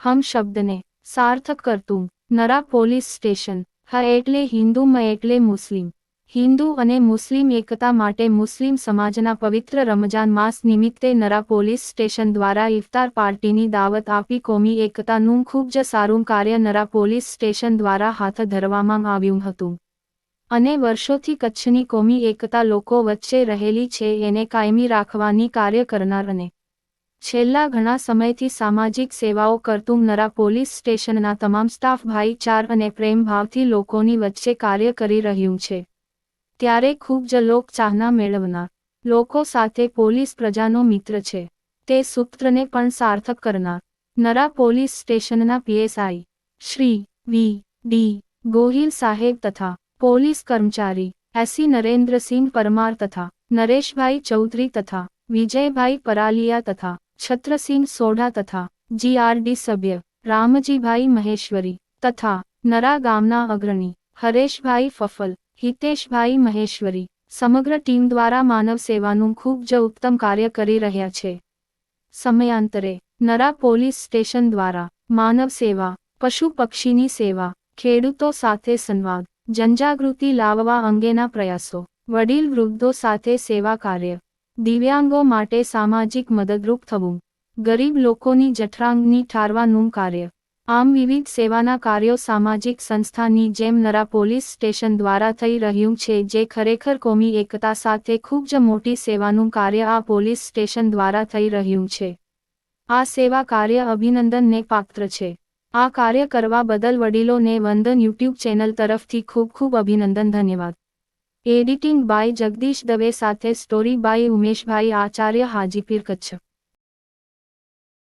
હમ શબ્દને સાર્થક કરતું નરા પોલીસ સ્ટેશન. હ, એટલે હિન્દુ મ એટલે મુસ્લિમ. હિન્દુ અને મુસ્લિમ એકતા માટે મુસ્લિમ સમાજના પવિત્ર રમજાન માસ નિમિત્તે નરા પોલીસ સ્ટેશન દ્વારા ઇફતાર પાર્ટીની દાવત આપી કોમી એકતાનું ખૂબ જ સારું કાર્ય નરા પોલીસ સ્ટેશન દ્વારા હાથ ધરવામાં આવ્યું હતું. અને વર્ષોથી કચ્છની કોમી એકતા લોકો વચ્ચે રહેલી છે, એને કાયમી રાખવાની કાર્ય કરનાર અને છેલ્લા ઘણા સમયથી સામાજિક સેવાઓ કરતું નરા પોલીસ સ્ટેશનના તમામ સ્ટાફ ભાઈચાર અને પ્રેમભાવથી લોકોની વચ્ચે કાર્ય કરી રહ્યું છે. ત્યારે ખૂબ જ લોકચાહના મેળવનાર લોકો સાથે પોલીસ પ્રજાનો મિત્ર છે. તે સૂત્રને પણ સાર્થક કરનાર નરા પોલીસ સ્ટેશનના PSI Shri V. D. Gohil સાહેબ તથા પોલીસ કર્મચારી એસી. નરેન્દ્રસિંહ પરમાર તથા નરેશભાઈ ચૌધરી તથા વિજયભાઈ પરાલિયા તથા છત્રસિંહ સોઢા તથા જીઆરડી સભ્ય રામજીભાઈ મહેશ્વરી તથા નરા ગામના અગ્રણી હરેશભાઈ ફફલ, હિતેશભાઈ મહેશ્વરી સમગ્ર ટીમ દ્વારા માનવ સેવાનું ખૂબ જ ઉત્તમ કાર્ય કરી રહ્યા છે. સમયાંતરે નરા પોલીસ સ્ટેશન દ્વારા માનવ સેવા, પશુ પક્ષીની સેવા, ખેડૂતો સાથે સંવાદ, જનજાગૃતિ લાવવા અંગેના પ્રયાસો, વડીલ વૃદ્ધો સાથે સેવા કાર્ય દિવ્યાંગો માટે સામાજિક મદદરૂપ થવું. ગરીબ લોકોની જઠરાંગની ઠારવાનું કાર્ય. આમ વિવિધ સેવાના કાર્યો સામાજિક સંસ્થાની જેમ નરા પોલીસ સ્ટેશન દ્વારા થઈ રહ્યું છે, જે ખરેખર કોમી એકતા સાથે ખૂબ જ મોટી સેવાનું કાર્ય આ પોલીસ સ્ટેશન દ્વારા થઈ રહ્યું છે. આ સેવા કાર્ય અભિનંદનને પાત્ર છે. આ કાર્ય કરવા બદલ વડીલોને વંદન યુટ્યુબ ચેનલ તરફથી ખૂબ ખૂબ અભિનંદન, ધન્યવાદ. એડિટિંગ બાય જગદીશ દવે સાથે સ્ટોરી બાય ઉમેશભાઈ આચાર્ય હાજીપીર કચ્છ.